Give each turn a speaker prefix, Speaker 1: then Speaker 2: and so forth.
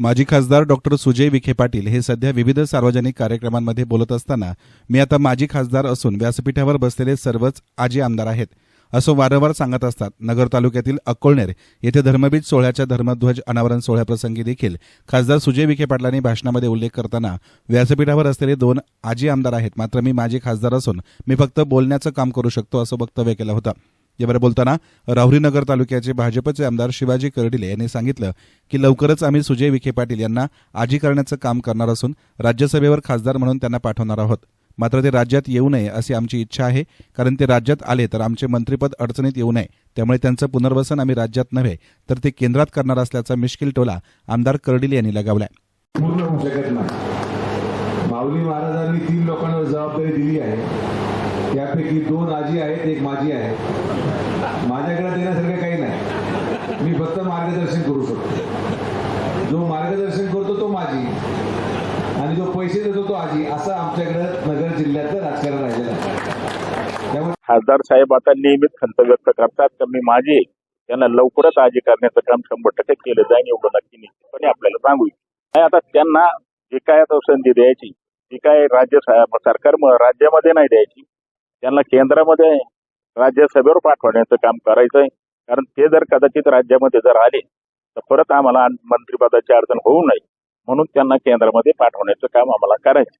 Speaker 1: माजी खासदार डॉक्टर सुजय विखे पाटील हे सध्या विविध सार्वजनिक कार्यक्रमांमध्ये बोलत असताना मी आता माजी खासदार असून व्यासपीठावर बसलेले सर्वच आजी आमदार आहेत असं वारंवार सांगत असतात. नगर तालुक्यातील अक्कोळनेर येथे धर्मबीज सोहळ्याच्या धर्मध्वज अनावरण सोहळ्याप्रसंगी देखील खासदार सुजय विखे पाटलांनी भाषणामध्ये उल्लेख करताना व्यासपीठावर असलेले दोन आजी आमदार आहेत. मात्र मी माजी खासदार असून मी फक्त बोलण्याचं काम करू शकतो असं वक्तव्य केलं होतं. यावर बोलताना राहुरीनगर तालुक्याचे भाजपचे आमदार शिवाजी कर्डिले यांनी सांगितलं की लवकरच आम्ही सुजय विखे पाटील यांना आजी करण्याचं काम करणार असून राज्यसभेवर खासदार म्हणून त्यांना पाठवणार आहोत. मात्र ते राज्यात येऊ नये अशी आमची इच्छा आहे. कारण ते राज्यात आले तर आमचे मंत्रिपद अडचणीत येऊ नये. त्यामुळे त्यांचं पुनर्वसन आम्ही राज्यात नव्हे तर ते केंद्रात करणार असल्याचा मिश्किल टोला आमदार कर्डिले यांनी लगावलाय.
Speaker 2: पूर्ण होऊ शकत नाही माऊली महाराजांनी तीन लोकांवर जबाबदारी दिली आहे. त्यापैकी दोन आजी आहेत एक माझी आहे. माझ्याकडे देण्यासारखं काही नाही. मी फक्त मार्गदर्शन करू शकतो. जो मार्गदर्शन करतो तो माझी आणि जो पैसे देतो तो आजी. असं आमच्याकडे नगर जिल्ह्याचं राजकारण राहिलेलं आहे. त्यामुळे
Speaker 3: खासदार साहेब आता नियमित खंत व्यक्त करतात. तर मी माझी त्यांना लवकरच आजी करण्याचं काम शंभर टक्के केलं जाईल एवढं नक्की निश्चितपणे आपल्याला सांगू इच्छितो. आता त्यांना जे काय आता संधी द्यायची ती काय राज्य सरकार राज्यामध्ये नाही द्यायची त्यांना केंद्रामध्ये राज्यसभेवर पाठवण्याचं काम करायचंय. कारण ते जर कदाचित राज्यामध्ये जर आले तर परत आम्हाला मंत्रिपदाची अडचण होऊ नये. म्हणून त्यांना केंद्रामध्ये पाठवण्याचं काम आम्हाला करायचं